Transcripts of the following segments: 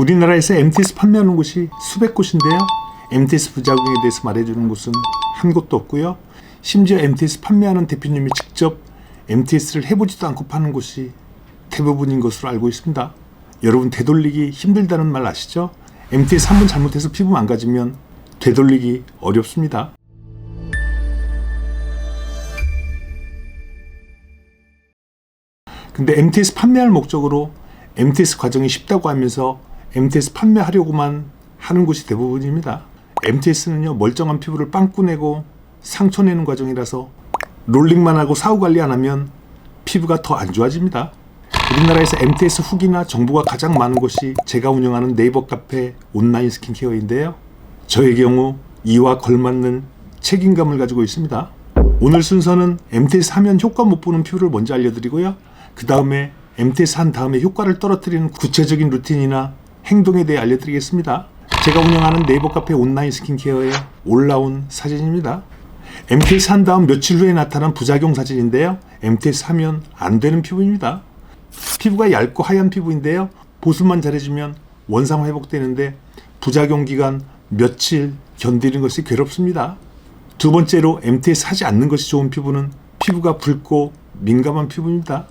우리나라에서 MTS 판매하는 곳이 수백 곳인데요. MTS 부작용에 대해서 말해주는 곳은 한 곳도 없고요. 심지어 MTS 판매하는 대표님이 직접 MTS를 해보지도 않고 파는 곳이 대부분인 것으로 알고 있습니다. 여러분 되돌리기 힘들다는 말 아시죠? MTS 한 번 잘못해서 피부 망가지면 되돌리기 어렵습니다. 근데 MTS 판매할 목적으로 MTS 과정이 쉽다고 하면서 MTS 판매하려고만 하는 곳이 대부분입니다. MTS는요 멀쩡한 피부를 빵꾸 내고 상처 내는 과정이라서 롤링만 하고 사후 관리 안 하면 피부가 더 안 좋아집니다. 우리나라에서 MTS 후기나 정보가 가장 많은 곳이 제가 운영하는 네이버 카페 온라인 스킨케어인데요. 저의 경우 이와 걸맞는 책임감을 가지고 있습니다. 오늘 순서는 MTS 하면 효과 못 보는 피부를 먼저 알려드리고요. 그 다음에 MTS 한 다음에 효과를 떨어뜨리는 구체적인 루틴이나 행동에 대해 알려드리겠습니다. 제가 운영하는 네이버 카페 온라인 스킨케어에 올라온 사진입니다. MTS 한 다음 며칠 후에 나타난 부작용 사진인데요. MTS 하면 안 되는 피부입니다. 피부가 얇고 하얀 피부인데요. 보습만 잘해주면 원상 회복되는데 부작용 기간 며칠 견디는 것이 괴롭습니다. 두 번째로 MTS 하지 않는 것이 좋은 피부는 피부가 붉고 민감한 피부입니다.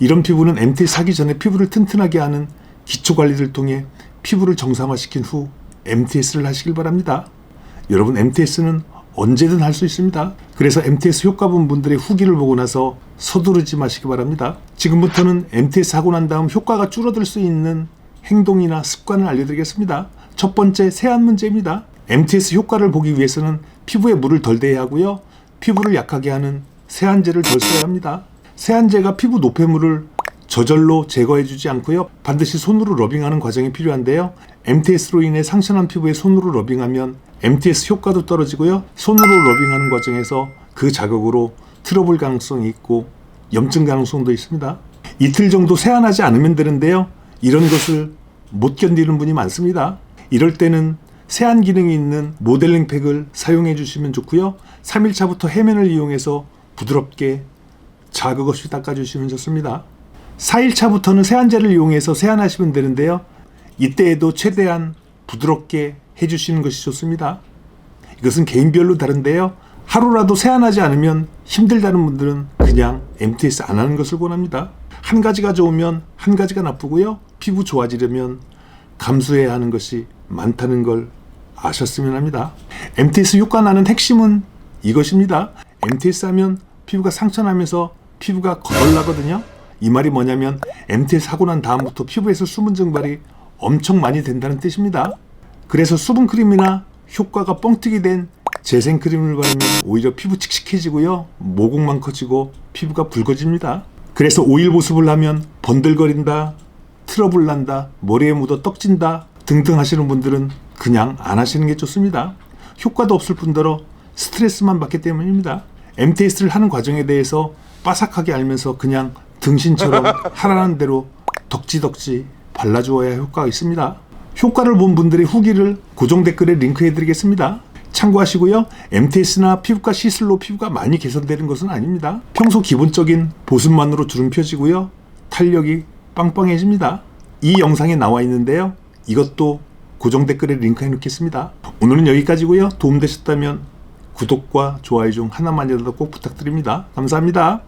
이런 피부는 MTS 하기 전에 피부를 튼튼하게 하는 기초 관리를 통해 피부를 정상화시킨 후 MTS를 하시길 바랍니다. 여러분 MTS는 언제든 할 수 있습니다. 그래서 MTS 효과 본 분들의 후기를 보고 나서 서두르지 마시기 바랍니다. 지금부터는 MTS 하고 난 다음 효과가 줄어들 수 있는 행동이나 습관을 알려드리겠습니다. 첫 번째 세안 문제입니다. MTS 효과를 보기 위해서는 피부에 물을 덜 대야 하고요. 피부를 약하게 하는 세안제를 덜 써야 합니다. 세안제가 피부 노폐물을 저절로 제거해주지 않고요. 반드시 손으로 러빙하는 과정이 필요한데요. MTS로 인해 상처난 피부에 손으로 러빙하면 MTS 효과도 떨어지고요. 손으로 러빙하는 과정에서 그 자극으로 트러블 가능성이 있고 염증 가능성도 있습니다. 이틀 정도 세안하지 않으면 되는데요. 이런 것을 못 견디는 분이 많습니다. 이럴 때는 세안 기능이 있는 모델링 팩을 사용해 주시면 좋고요. 3일차부터 해면을 이용해서 부드럽게 자극 없이 닦아주시면 좋습니다. 4일차부터는 세안제를 이용해서 세안하시면 되는데요. 이때에도 최대한 부드럽게 해주시는 것이 좋습니다. 이것은 개인별로 다른데요. 하루라도 세안하지 않으면 힘들다는 분들은 그냥 MTS 안 하는 것을 권합니다. 한 가지가 좋으면 한 가지가 나쁘고요. 피부 좋아지려면 감수해야 하는 것이 많다는 걸 아셨으면 합니다. MTS 효과 나는 핵심은 이것입니다. MTS 하면 피부가 상처나면서 피부가 거덜나거든요. 이 말이 뭐냐면 MTS 하고 난 다음부터 피부에서 수분 증발이 엄청 많이 된다는 뜻입니다. 그래서 수분 크림이나 효과가 뻥튀기 된 재생 크림을 바르면 오히려 피부 칙칙해지고요. 모공만 커지고 피부가 붉어집니다. 그래서 오일 보습을 하면 번들거린다, 트러블 난다, 머리에 묻어 떡진다 등등 하시는 분들은 그냥 안 하시는 게 좋습니다. 효과도 없을 뿐더러 스트레스만 받기 때문입니다. MTS를 하는 과정에 대해서 빠삭하게 알면서 그냥 등신처럼 하라는 대로 덕지덕지 발라주어야 효과가 있습니다. 효과를 본 분들의 후기를 고정 댓글에 링크해 드리겠습니다. 참고하시고요. MTS나 피부과 시술로 피부가 많이 개선되는 것은 아닙니다. 평소 기본적인 보습만으로 주름 펴지고요. 탄력이 빵빵해집니다. 이 영상에 나와 있는데요. 이것도 고정 댓글에 링크해 놓겠습니다. 오늘은 여기까지고요. 도움되셨다면 구독과 좋아요 중 하나만이라도 꼭 부탁드립니다. 감사합니다.